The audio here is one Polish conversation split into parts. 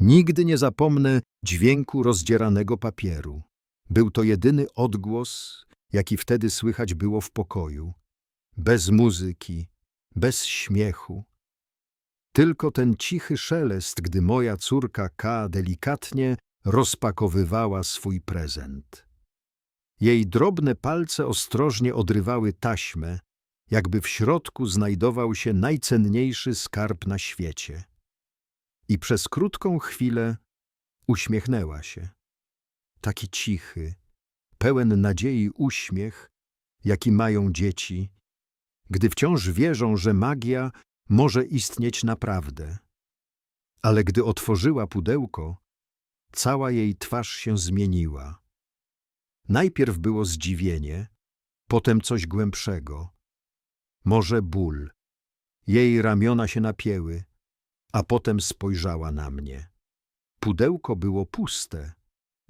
Nigdy nie zapomnę dźwięku rozdzieranego papieru. Był to jedyny odgłos, jaki wtedy słychać było w pokoju. Bez muzyki, bez śmiechu. Tylko ten cichy szelest, gdy moja córka K delikatnie rozpakowywała swój prezent. Jej drobne palce ostrożnie odrywały taśmę, jakby w środku znajdował się najcenniejszy skarb na świecie. I przez krótką chwilę uśmiechnęła się. Taki cichy, pełen nadziei uśmiech, jaki mają dzieci, gdy wciąż wierzą, że magia może istnieć naprawdę. Ale gdy otworzyła pudełko, cała jej twarz się zmieniła. Najpierw było zdziwienie, potem coś głębszego. Może ból. Jej ramiona się napięły, a potem spojrzała na mnie. Pudełko było puste.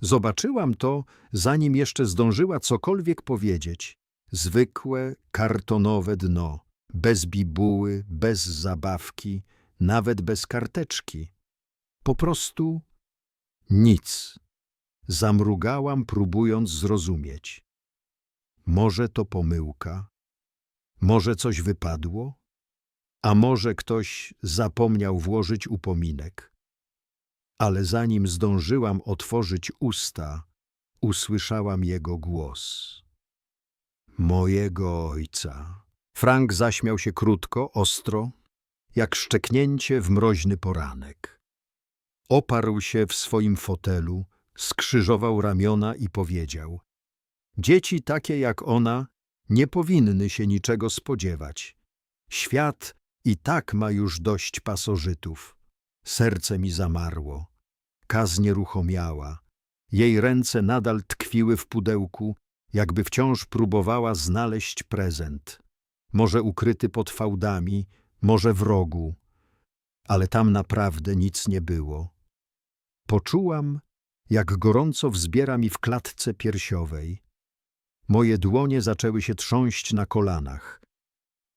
Zobaczyłam to, zanim jeszcze zdążyła cokolwiek powiedzieć. Zwykłe, kartonowe dno, bez bibuły, bez zabawki, nawet bez karteczki. Po prostu nic. Zamrugałam, próbując zrozumieć. Może to pomyłka? Może coś wypadło? A może ktoś zapomniał włożyć upominek? Ale zanim zdążyłam otworzyć usta, usłyszałam jego głos. Mojego ojca. Frank zaśmiał się krótko, ostro, jak szczeknięcie w mroźny poranek. Oparł się w swoim fotelu, skrzyżował ramiona i powiedział: Dzieci takie jak ona nie powinny się niczego spodziewać. Świat i tak ma już dość pasożytów. Serce mi zamarło. Kaz nieruchomiała. Jej ręce nadal tkwiły w pudełku, jakby wciąż próbowała znaleźć prezent. Może ukryty pod fałdami, może w rogu. Ale tam naprawdę nic nie było. Poczułam, jak gorąco wzbiera mi w klatce piersiowej. Moje dłonie zaczęły się trząść na kolanach.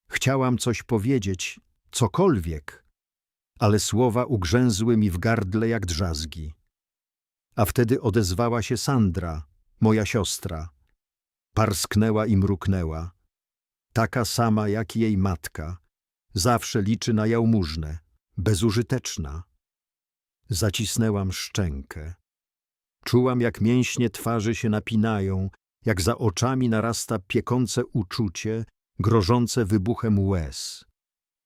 Chciałam coś powiedzieć, cokolwiek, ale słowa ugrzęzły mi w gardle jak drzazgi. A wtedy odezwała się Sandra, moja siostra. Parsknęła i mruknęła. Taka sama jak jej matka. Zawsze liczy na jałmużnę. Bezużyteczna. Zacisnęłam szczękę. Czułam, jak mięśnie twarzy się napinają, jak za oczami narasta piekące uczucie, grożące wybuchem łez.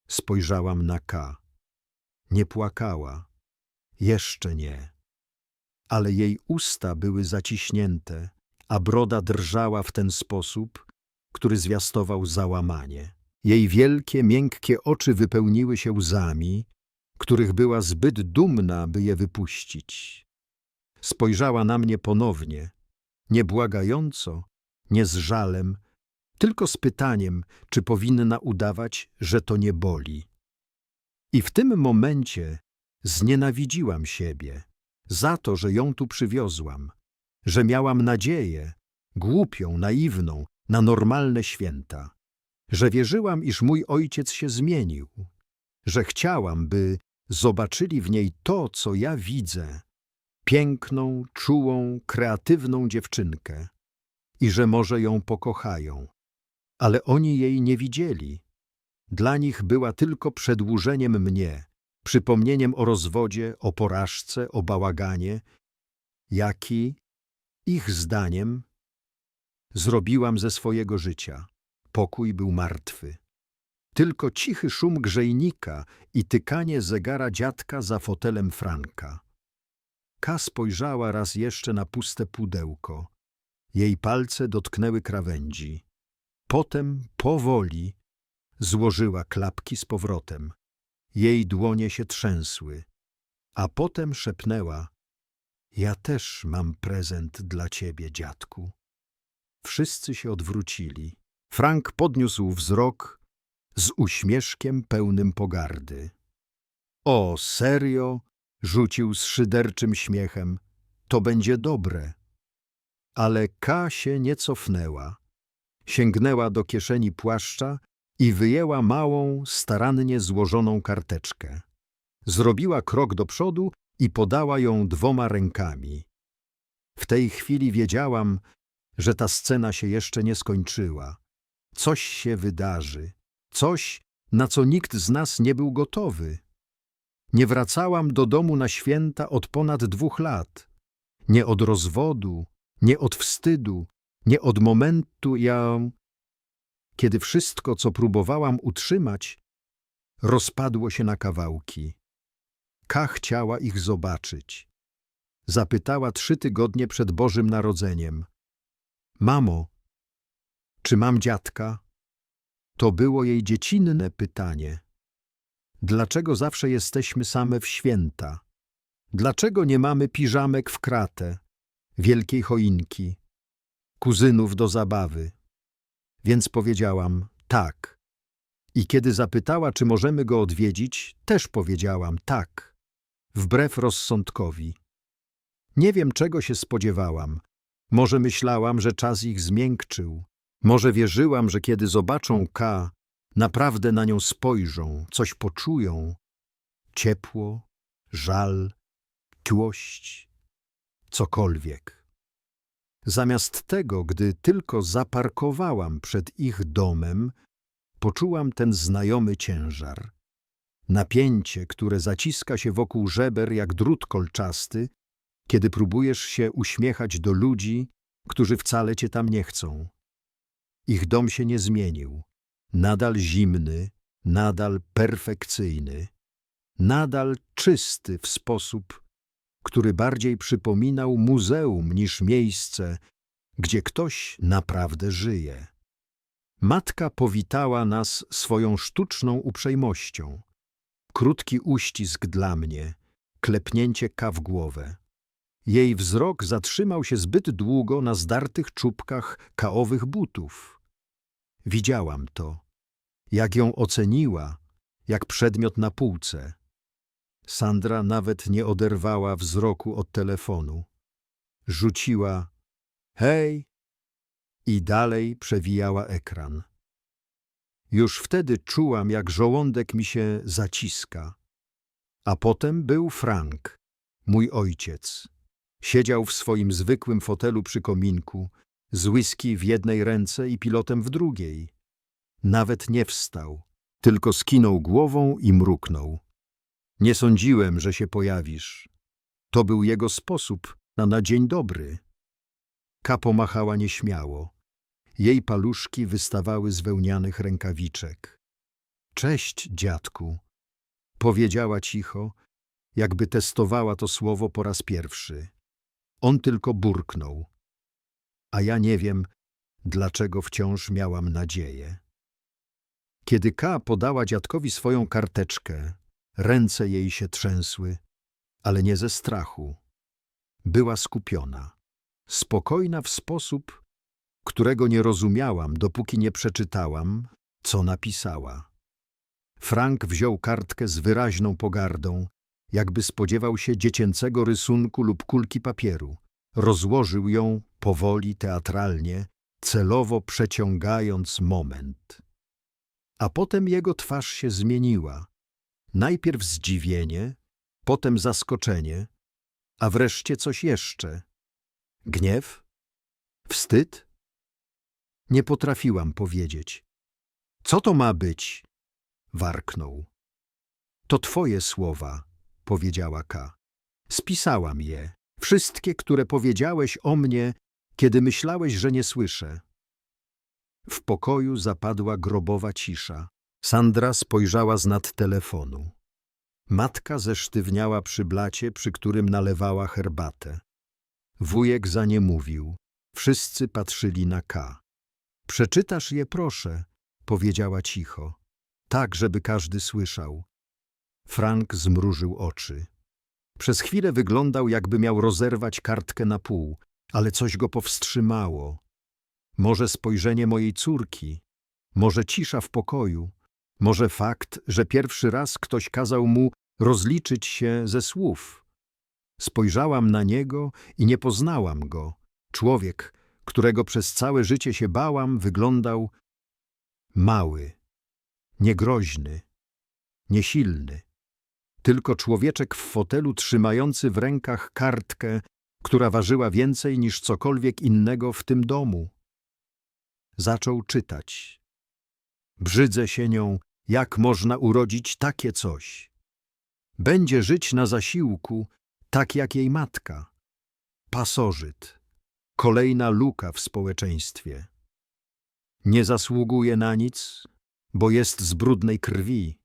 Spojrzałam na K. Nie płakała. Jeszcze nie. Ale jej usta były zaciśnięte, a broda drżała w ten sposób, który zwiastował załamanie. Jej wielkie, miękkie oczy wypełniły się łzami, których była zbyt dumna, by je wypuścić. Spojrzała na mnie ponownie, nie błagająco, nie z żalem, tylko z pytaniem, czy powinna udawać, że to nie boli. I w tym momencie znienawidziłam siebie za to, że ją tu przywiozłam, że miałam nadzieję, głupią, naiwną, na normalne święta, że wierzyłam, iż mój ojciec się zmienił, że chciałam, by zobaczyli w niej to, co ja widzę, piękną, czułą, kreatywną dziewczynkę i że może ją pokochają. Ale oni jej nie widzieli. Dla nich była tylko przedłużeniem mnie, przypomnieniem o rozwodzie, o porażce, o bałaganie, jaki, ich zdaniem, zrobiłam ze swojego życia. Pokój był martwy. Tylko cichy szum grzejnika i tykanie zegara dziadka za fotelem Franka. Ka spojrzała raz jeszcze na puste pudełko. Jej palce dotknęły krawędzi. Potem, powoli, złożyła klapki z powrotem. Jej dłonie się trzęsły. A potem szepnęła – ja też mam prezent dla ciebie, dziadku. Wszyscy się odwrócili. Frank podniósł wzrok z uśmieszkiem pełnym pogardy. O, serio? Rzucił z szyderczym śmiechem. To będzie dobre. Ale K się nie cofnęła. Sięgnęła do kieszeni płaszcza i wyjęła małą, starannie złożoną karteczkę. Zrobiła krok do przodu i podała ją dwoma rękami. W tej chwili wiedziałam, że ta scena się jeszcze nie skończyła. Coś się wydarzy, coś, na co nikt z nas nie był gotowy. Nie wracałam do domu na święta od ponad dwóch lat. Nie od rozwodu, nie od wstydu, nie od momentu ja, kiedy wszystko, co próbowałam utrzymać, rozpadło się na kawałki. Ka chciała ich zobaczyć. Zapytała trzy tygodnie przed Bożym Narodzeniem. Mamo, czy mam dziadka? To było jej dziecinne pytanie. Dlaczego zawsze jesteśmy same w święta? Dlaczego nie mamy piżamek w kratę, wielkiej choinki, kuzynów do zabawy? Więc powiedziałam tak. I kiedy zapytała, czy możemy go odwiedzić, też powiedziałam tak, wbrew rozsądkowi. Nie wiem, czego się spodziewałam. Może myślałam, że czas ich zmiękczył. Może wierzyłam, że kiedy zobaczą K, naprawdę na nią spojrzą, coś poczują. Ciepło, żal, czułość, cokolwiek. Zamiast tego, gdy tylko zaparkowałam przed ich domem, poczułam ten znajomy ciężar. Napięcie, które zaciska się wokół żeber jak drut kolczasty, kiedy próbujesz się uśmiechać do ludzi, którzy wcale cię tam nie chcą. Ich dom się nie zmienił. Nadal zimny, nadal perfekcyjny, nadal czysty w sposób, który bardziej przypominał muzeum niż miejsce, gdzie ktoś naprawdę żyje. Matka powitała nas swoją sztuczną uprzejmością. Krótki uścisk dla mnie, klepnięcie ka w głowę. Jej wzrok zatrzymał się zbyt długo na zdartych czubkach kaowych butów. Widziałam to, jak ją oceniła, jak przedmiot na półce. Sandra nawet nie oderwała wzroku od telefonu. Rzuciła hej i dalej przewijała ekran. Już wtedy czułam, jak żołądek mi się zaciska. A potem był Frank, mój ojciec. Siedział w swoim zwykłym fotelu przy kominku, z whisky w jednej ręce i pilotem w drugiej. Nawet nie wstał, tylko skinął głową i mruknął. Nie sądziłem, że się pojawisz. To był jego sposób na na dzień dobry. Ka pomachała nieśmiało. Jej paluszki wystawały z wełnianych rękawiczek. Cześć, dziadku, powiedziała cicho, jakby testowała to słowo po raz pierwszy. On tylko burknął. A ja nie wiem, dlaczego wciąż miałam nadzieję. Kiedy K podała dziadkowi swoją karteczkę, ręce jej się trzęsły, ale nie ze strachu. Była skupiona, spokojna w sposób, którego nie rozumiałam, dopóki nie przeczytałam, co napisała. Frank wziął kartkę z wyraźną pogardą, jakby spodziewał się dziecięcego rysunku lub kulki papieru. Rozłożył ją powoli, teatralnie, celowo przeciągając moment. A potem jego twarz się zmieniła. Najpierw zdziwienie, potem zaskoczenie, a wreszcie coś jeszcze. Gniew? Wstyd? Nie potrafiłam powiedzieć. Co to ma być? Warknął. To twoje słowa, powiedziała K. Spisałam je, wszystkie, które powiedziałeś o mnie, kiedy myślałeś, że nie słyszę. W pokoju zapadła grobowa cisza. Sandra spojrzała z nad telefonu. Matka zesztywniała przy blacie, przy którym nalewała herbatę. Wujek za nie mówił. Wszyscy patrzyli na K. Przeczytasz je, proszę, powiedziała cicho. Tak, żeby każdy słyszał. Frank zmrużył oczy. Przez chwilę wyglądał, jakby miał rozerwać kartkę na pół, ale coś go powstrzymało. Może spojrzenie mojej córki, może cisza w pokoju, może fakt, że pierwszy raz ktoś kazał mu rozliczyć się ze słów. Spojrzałam na niego i nie poznałam go. Człowiek, którego przez całe życie się bałam, wyglądał mały, niegroźny, niesilny. tylko człowieczek w fotelu trzymający w rękach kartkę, która ważyła więcej niż cokolwiek innego w tym domu. Zaczął czytać. Brzydzę się nią, jak można urodzić takie coś. Będzie żyć na zasiłku, tak jak jej matka. Pasożyt. Kolejna luka w społeczeństwie. Nie zasługuje na nic, bo jest z brudnej krwi.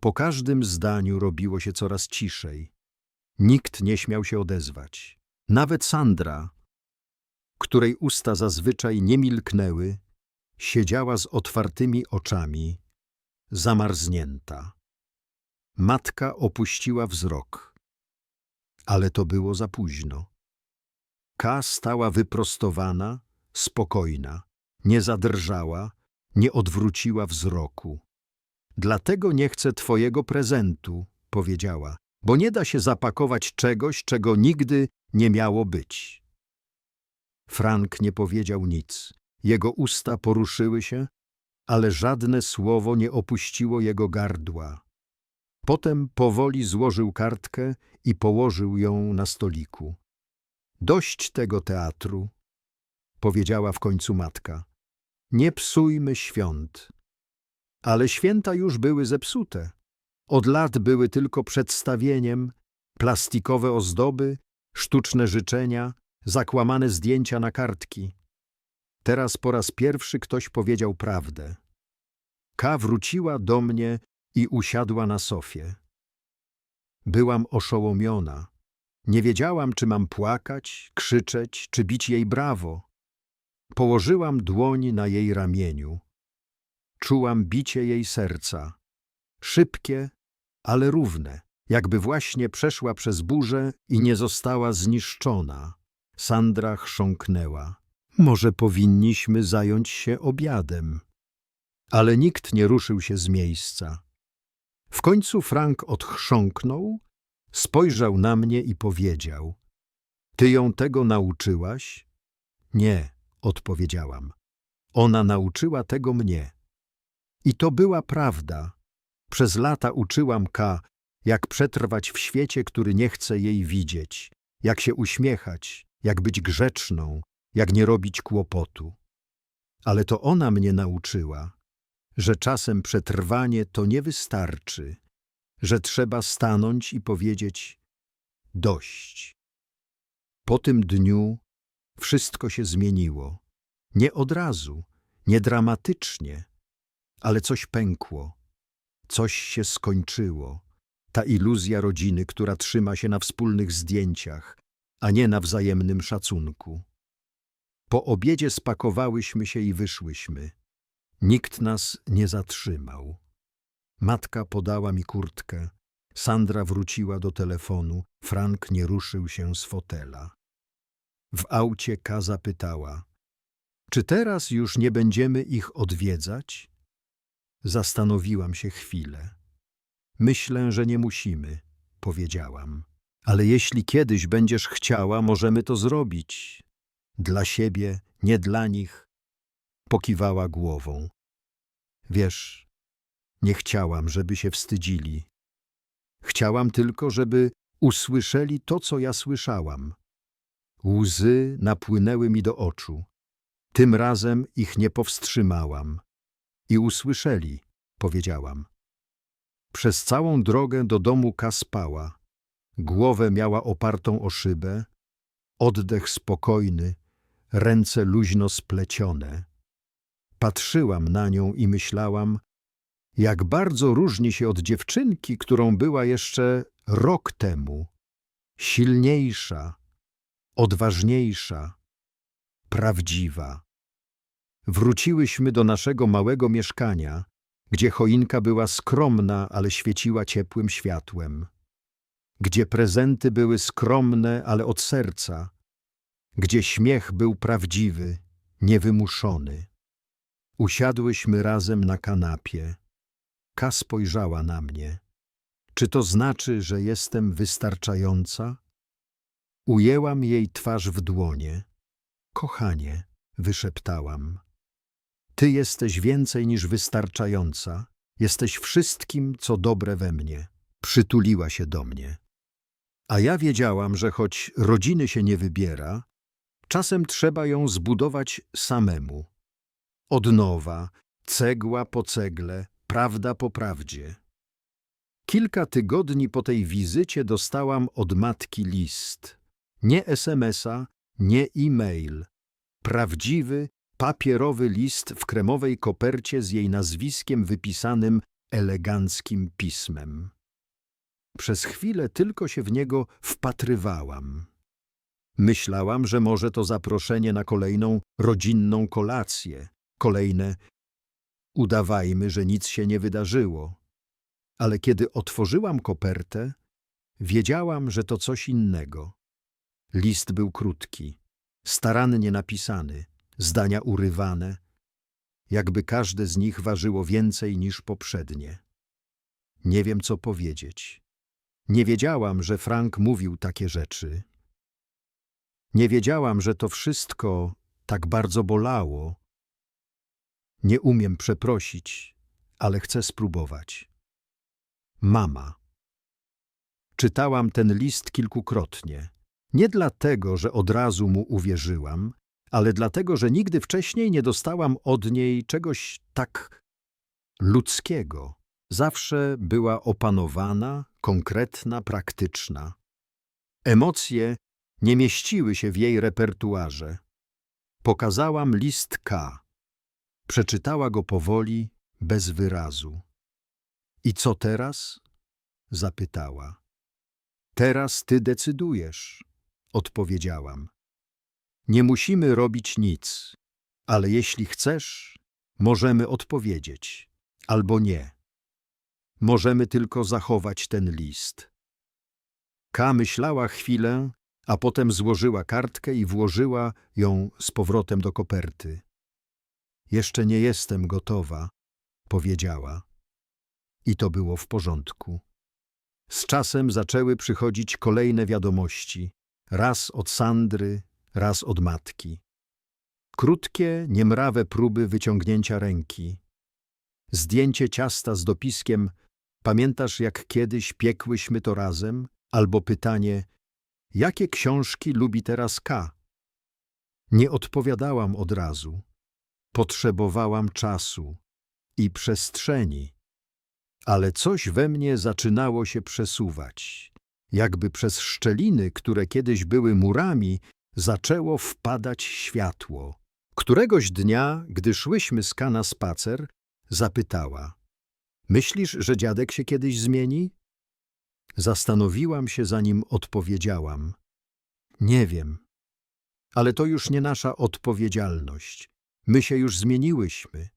Po każdym zdaniu robiło się coraz ciszej. Nikt nie śmiał się odezwać. Nawet Sandra, której usta zazwyczaj nie milknęły, siedziała z otwartymi oczami, zamarznięta. Matka opuściła wzrok. Ale to było za późno. K stała wyprostowana, spokojna, nie zadrżała, nie odwróciła wzroku. Dlatego nie chcę twojego prezentu, powiedziała, bo nie da się zapakować czegoś, czego nigdy nie miało być. Frank nie powiedział nic. Jego usta poruszyły się, ale żadne słowo nie opuściło jego gardła. Potem powoli złożył kartkę i położył ją na stoliku. Dość tego teatru, powiedziała w końcu matka. Nie psujmy świąt. Ale święta już były zepsute. Od lat były tylko przedstawieniem, plastikowe ozdoby, sztuczne życzenia, zakłamane zdjęcia na kartki. Teraz po raz pierwszy ktoś powiedział prawdę. K wróciła do mnie i usiadła na sofie. Byłam oszołomiona. Nie wiedziałam, czy mam płakać, krzyczeć, czy bić jej brawo. Położyłam dłoń na jej ramieniu. Czułam bicie jej serca. Szybkie, ale równe, jakby właśnie przeszła przez burzę i nie została zniszczona. Sandra chrząknęła. Może powinniśmy zająć się obiadem. Ale nikt nie ruszył się z miejsca. W końcu Frank odchrząknął, spojrzał na mnie i powiedział: Ty ją tego nauczyłaś? Nie, odpowiedziałam. Ona nauczyła tego mnie. I to była prawda. Przez lata uczyłam K, jak przetrwać w świecie, który nie chce jej widzieć, jak się uśmiechać, jak być grzeczną, jak nie robić kłopotu. Ale to ona mnie nauczyła, że czasem przetrwanie to nie wystarczy, że trzeba stanąć i powiedzieć dość. Po tym dniu wszystko się zmieniło. Nie od razu, nie dramatycznie, ale coś pękło, coś się skończyło. Ta iluzja rodziny, która trzyma się na wspólnych zdjęciach, a nie na wzajemnym szacunku. Po obiedzie spakowałyśmy się i wyszłyśmy. Nikt nas nie zatrzymał. Matka podała mi kurtkę. Sandra wróciła do telefonu. Frank nie ruszył się z fotela. W aucie K zapytała: Czy teraz już nie będziemy ich odwiedzać? Zastanowiłam się chwilę. Myślę, że nie musimy, powiedziałam. Ale jeśli kiedyś będziesz chciała, możemy to zrobić. Dla siebie, nie dla nich. Pokiwała głową. Wiesz, nie chciałam, żeby się wstydzili. Chciałam tylko, żeby usłyszeli to, co ja słyszałam. Łzy napłynęły mi do oczu. Tym razem ich nie powstrzymałam. I usłyszeli, powiedziałam. Przez całą drogę do domu kaspała. Głowę miała opartą o szybę, oddech spokojny, ręce luźno splecione. Patrzyłam na nią i myślałam, jak bardzo różni się od dziewczynki, którą była jeszcze rok temu. Silniejsza, odważniejsza, prawdziwa. Wróciłyśmy do naszego małego mieszkania, gdzie choinka była skromna, ale świeciła ciepłym światłem. Gdzie prezenty były skromne, ale od serca. Gdzie śmiech był prawdziwy, niewymuszony. Usiadłyśmy razem na kanapie. Ka spojrzała na mnie. Czy to znaczy, że jestem wystarczająca? Ujęłam jej twarz w dłonie. Kochanie, wyszeptałam. Ty jesteś więcej niż wystarczająca. Jesteś wszystkim, co dobre we mnie. Przytuliła się do mnie. A ja wiedziałam, że choć rodziny się nie wybiera, czasem trzeba ją zbudować samemu. Od nowa, cegła po cegle, prawda po prawdzie. Kilka tygodni po tej wizycie dostałam od matki list. Nie SMS-a, nie e-mail. Prawdziwy, papierowy list w kremowej kopercie z jej nazwiskiem wypisanym eleganckim pismem. Przez chwilę tylko się w niego wpatrywałam. Myślałam, że może to zaproszenie na kolejną rodzinną kolację, kolejne udawajmy, że nic się nie wydarzyło. Ale kiedy otworzyłam kopertę, wiedziałam, że to coś innego. List był krótki, starannie napisany, zdania urywane, jakby każde z nich ważyło więcej niż poprzednie. Nie wiem, co powiedzieć. Nie wiedziałam, że Frank mówił takie rzeczy. Nie wiedziałam, że to wszystko tak bardzo bolało. Nie umiem przeprosić, ale chcę spróbować. Mama. Czytałam ten list kilkukrotnie. Nie dlatego, że od razu mu uwierzyłam, ale dlatego, że nigdy wcześniej nie dostałam od niej czegoś tak ludzkiego. Zawsze była opanowana, konkretna, praktyczna. Emocje nie mieściły się w jej repertuarze. Pokazałam list K. Przeczytała go powoli, bez wyrazu. I co teraz? zapytała. Teraz ty decydujesz, odpowiedziałam. Nie musimy robić nic, ale jeśli chcesz, możemy odpowiedzieć, albo nie. Możemy tylko zachować ten list. K myślała chwilę, a potem złożyła kartkę i włożyła ją z powrotem do koperty. Jeszcze nie jestem gotowa, powiedziała. I to było w porządku. Z czasem zaczęły przychodzić kolejne wiadomości, raz od Sandry, raz od matki. Krótkie, niemrawe próby wyciągnięcia ręki. Zdjęcie ciasta z dopiskiem Pamiętasz, jak kiedyś piekłyśmy to razem? Albo pytanie Jakie książki lubi teraz K? Nie odpowiadałam od razu. Potrzebowałam czasu i przestrzeni. Ale coś we mnie zaczynało się przesuwać. Jakby przez szczeliny, które kiedyś były murami, zaczęło wpadać światło. Któregoś dnia, gdy szłyśmy z K na spacer, zapytała – Myślisz, że dziadek się kiedyś zmieni? Zastanowiłam się, zanim odpowiedziałam. Nie wiem. Ale to już nie nasza odpowiedzialność. My się już zmieniłyśmy.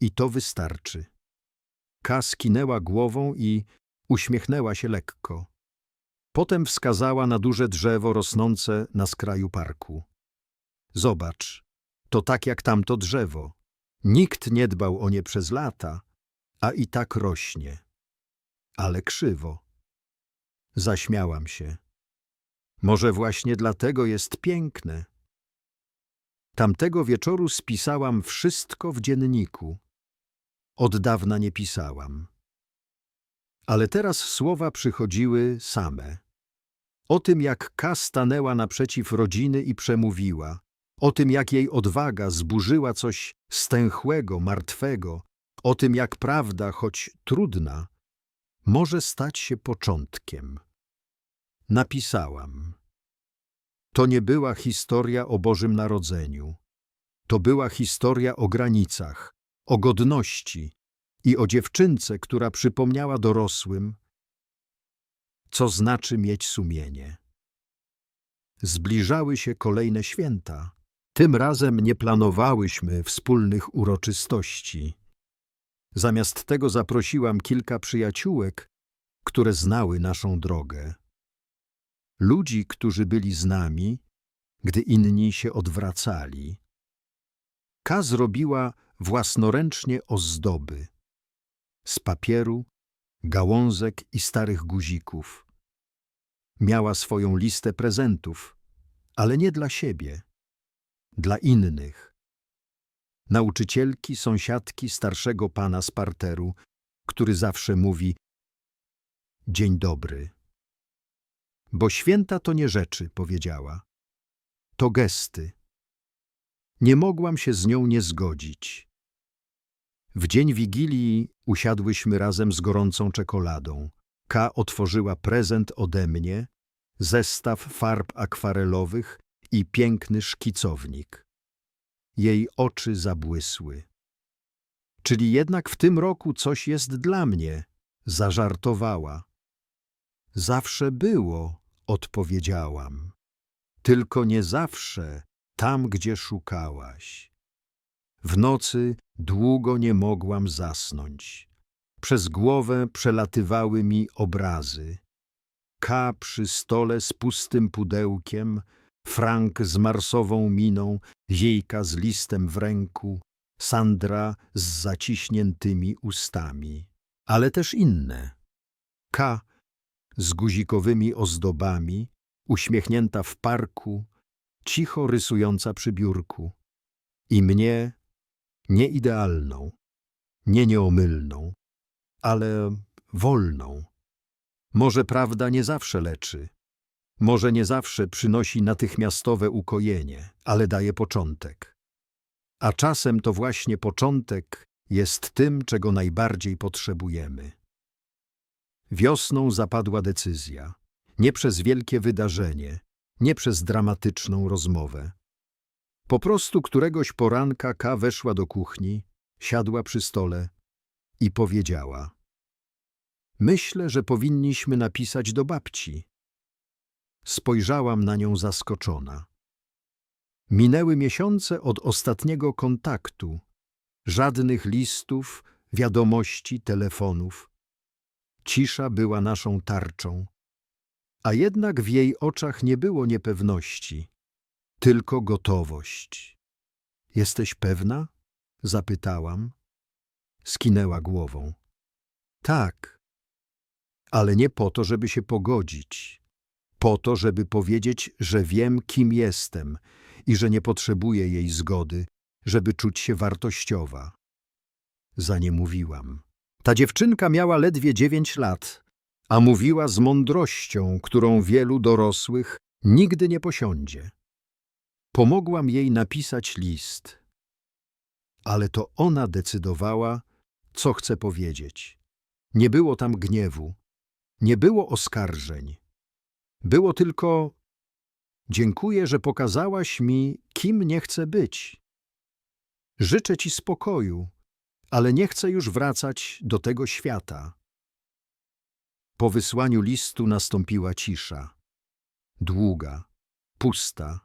I to wystarczy. Ka skinęła głową i uśmiechnęła się lekko. Potem wskazała na duże drzewo rosnące na skraju parku. Zobacz, to tak jak tamto drzewo. Nikt nie dbał o nie przez lata, a i tak rośnie. Ale krzywo. Zaśmiałam się. Może właśnie dlatego jest piękne. Tamtego wieczoru spisałam wszystko w dzienniku. Od dawna nie pisałam. Ale teraz słowa przychodziły same. O tym, jak Ka stanęła naprzeciw rodziny i przemówiła. O tym, jak jej odwaga zburzyła coś stęchłego, martwego. O tym, jak prawda, choć trudna, może stać się początkiem. Napisałam. To nie była historia o Bożym Narodzeniu. To była historia o granicach, o godności i o dziewczynce, która przypomniała dorosłym, co znaczy mieć sumienie. Zbliżały się kolejne święta. Tym razem nie planowałyśmy wspólnych uroczystości. Zamiast tego zaprosiłam kilka przyjaciółek, które znały naszą drogę. Ludzi, którzy byli z nami, gdy inni się odwracali. Ka zrobiła własnoręcznie ozdoby z papieru, gałązek i starych guzików. Miała swoją listę prezentów, ale nie dla siebie, dla innych. Nauczycielki, sąsiadki starszego pana z parteru, który zawsze mówi dzień dobry. Bo święta to nie rzeczy, powiedziała. To gesty. Nie mogłam się z nią nie zgodzić. W dzień Wigilii usiadłyśmy razem z gorącą czekoladą. K otworzyła prezent ode mnie, zestaw farb akwarelowych i piękny szkicownik. Jej oczy zabłysły. Czyli jednak w tym roku coś jest dla mnie, zażartowała. Zawsze było, odpowiedziałam. Tylko nie zawsze tam, gdzie szukałaś. W nocy długo nie mogłam zasnąć. Przez głowę przelatywały mi obrazy. K przy stole z pustym pudełkiem, Frank z marsową miną, Ziejka z listem w ręku, Sandra z zaciśniętymi ustami. Ale też inne. K z guzikowymi ozdobami, uśmiechnięta w parku, cicho rysująca przy biurku. I mnie, nieidealną, nie nieomylną, ale wolną. Może prawda nie zawsze leczy, może nie zawsze przynosi natychmiastowe ukojenie, ale daje początek. A czasem to właśnie początek jest tym, czego najbardziej potrzebujemy. Wiosną zapadła decyzja, nie przez wielkie wydarzenie, nie przez dramatyczną rozmowę. Po prostu któregoś poranka K weszła do kuchni, siadła przy stole i powiedziała: Myślę, że powinniśmy napisać do babci. Spojrzałam na nią zaskoczona. Minęły miesiące od ostatniego kontaktu. Żadnych listów, wiadomości, telefonów. Cisza była naszą tarczą. A jednak w jej oczach nie było niepewności, tylko gotowość. Jesteś pewna? Zapytałam. Skinęła głową. Tak, ale nie po to, żeby się pogodzić. Po to, żeby powiedzieć, że wiem, kim jestem i że nie potrzebuję jej zgody, żeby czuć się wartościowa. Za nie mówiłam. Ta dziewczynka miała ledwie dziewięć lat, a mówiła z mądrością, którą wielu dorosłych nigdy nie posiądzie. Pomogłam jej napisać list, ale to ona decydowała, co chce powiedzieć. Nie było tam gniewu, nie było oskarżeń. Było tylko dziękuję, że pokazałaś mi, kim nie chcę być. Życzę ci spokoju, ale nie chcę już wracać do tego świata. Po wysłaniu listu nastąpiła cisza. Długa, pusta.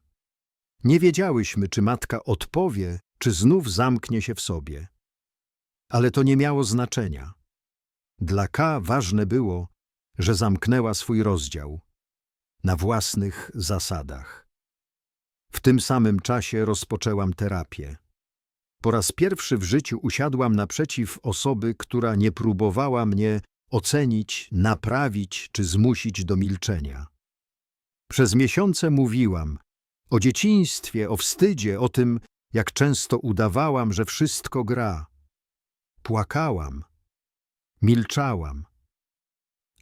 Nie wiedziałyśmy, czy matka odpowie, czy znów zamknie się w sobie. Ale to nie miało znaczenia. Dla K ważne było, że zamknęła swój rozdział na własnych zasadach. W tym samym czasie rozpoczęłam terapię. Po raz pierwszy w życiu usiadłam naprzeciw osoby, która nie próbowała mnie ocenić, naprawić czy zmusić do milczenia. Przez miesiące mówiłam o dzieciństwie, o wstydzie, o tym, jak często udawałam, że wszystko gra. Płakałam, milczałam,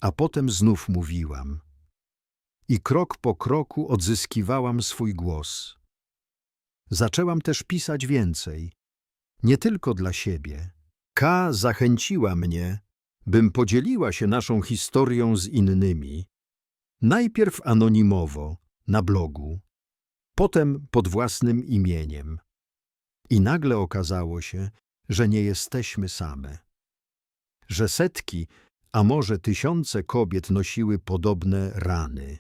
a potem znów mówiłam. I krok po kroku odzyskiwałam swój głos. Zaczęłam też pisać więcej, nie tylko dla siebie. K zachęciła mnie, bym podzieliła się naszą historią z innymi. Najpierw anonimowo, na blogu, potem pod własnym imieniem. I nagle okazało się, że nie jesteśmy same. Że setki, a może tysiące kobiet nosiły podobne rany.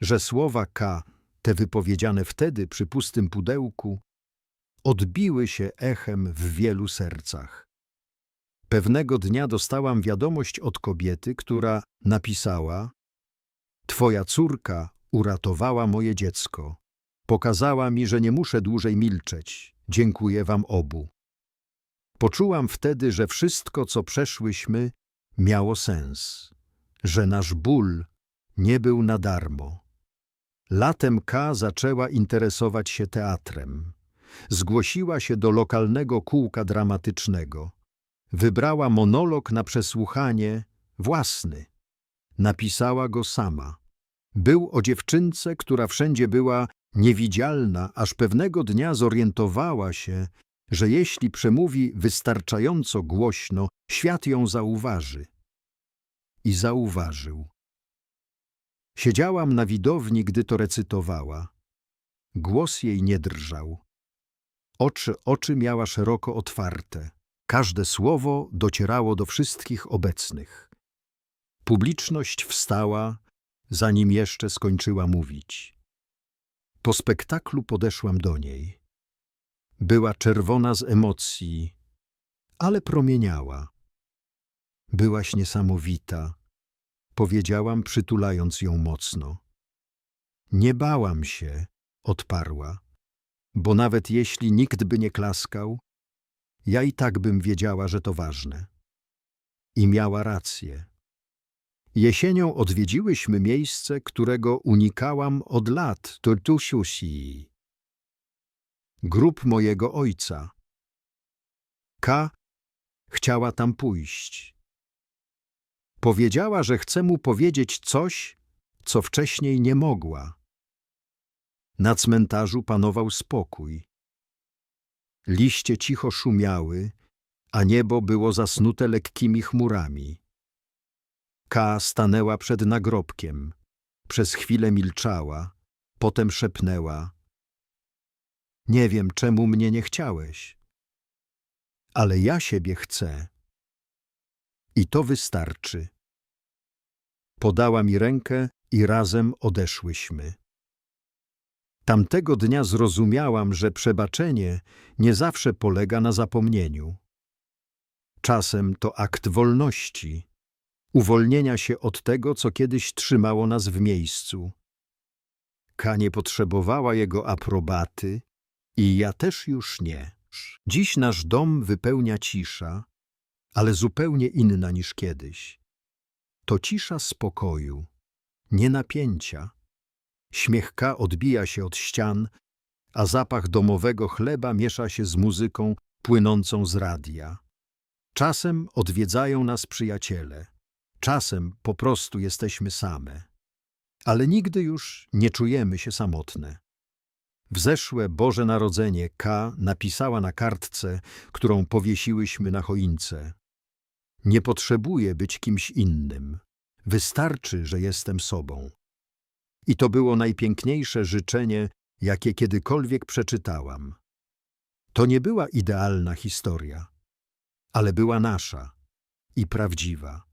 Że słowa K, te wypowiedziane wtedy przy pustym pudełku, odbiły się echem w wielu sercach. Pewnego dnia dostałam wiadomość od kobiety, która napisała Twoja córka uratowała moje dziecko. Pokazała mi, że nie muszę dłużej milczeć. Dziękuję wam obu. Poczułam wtedy, że wszystko, co przeszłyśmy, miało sens, że nasz ból nie był na darmo. Latem K zaczęła interesować się teatrem. Zgłosiła się do lokalnego kółka dramatycznego. Wybrała monolog na przesłuchanie własny, napisała go sama. Był o dziewczynce, która wszędzie była niewidzialna, aż pewnego dnia zorientowała się, że jeśli przemówi wystarczająco głośno, świat ją zauważy. I zauważył. Siedziałam na widowni, gdy to recytowała. Głos jej nie drżał. Oczy, oczy miała szeroko otwarte. Każde słowo docierało do wszystkich obecnych. Publiczność wstała, zanim jeszcze skończyła mówić. Po spektaklu podeszłam do niej. Była czerwona z emocji, ale promieniała. Byłaś niesamowita, powiedziałam, przytulając ją mocno. Nie bałam się, odparła, bo nawet jeśli nikt by nie klaskał, ja i tak bym wiedziała, że to ważne. I miała rację. Jesienią odwiedziłyśmy miejsce, którego unikałam od lat, Turtusiusi. Grób mojego ojca. K. chciała tam pójść. Powiedziała, że chce mu powiedzieć coś, co wcześniej nie mogła. Na cmentarzu panował spokój. Liście cicho szumiały, a niebo było zasnute lekkimi chmurami. K stanęła przed nagrobkiem. Przez chwilę milczała, potem szepnęła. Nie wiem, czemu mnie nie chciałeś. Ale ja siebie chcę. I to wystarczy. Podała mi rękę i razem odeszłyśmy. Tamtego dnia zrozumiałam, że przebaczenie nie zawsze polega na zapomnieniu. Czasem to akt wolności, uwolnienia się od tego, co kiedyś trzymało nas w miejscu. Ka nie potrzebowała jego aprobaty i ja też już nie. Dziś nasz dom wypełnia cisza, ale zupełnie inna niż kiedyś. To cisza spokoju, nie napięcia. Śmiech K odbija się od ścian, a zapach domowego chleba miesza się z muzyką płynącą z radia. Czasem odwiedzają nas przyjaciele, czasem po prostu jesteśmy same. Ale nigdy już nie czujemy się samotne. Wzeszłe Boże Narodzenie K napisała na kartce, którą powiesiłyśmy na choince. Nie potrzebuję być kimś innym. Wystarczy, że jestem sobą. I to było najpiękniejsze życzenie, jakie kiedykolwiek przeczytałam. To nie była idealna historia, ale była nasza i prawdziwa.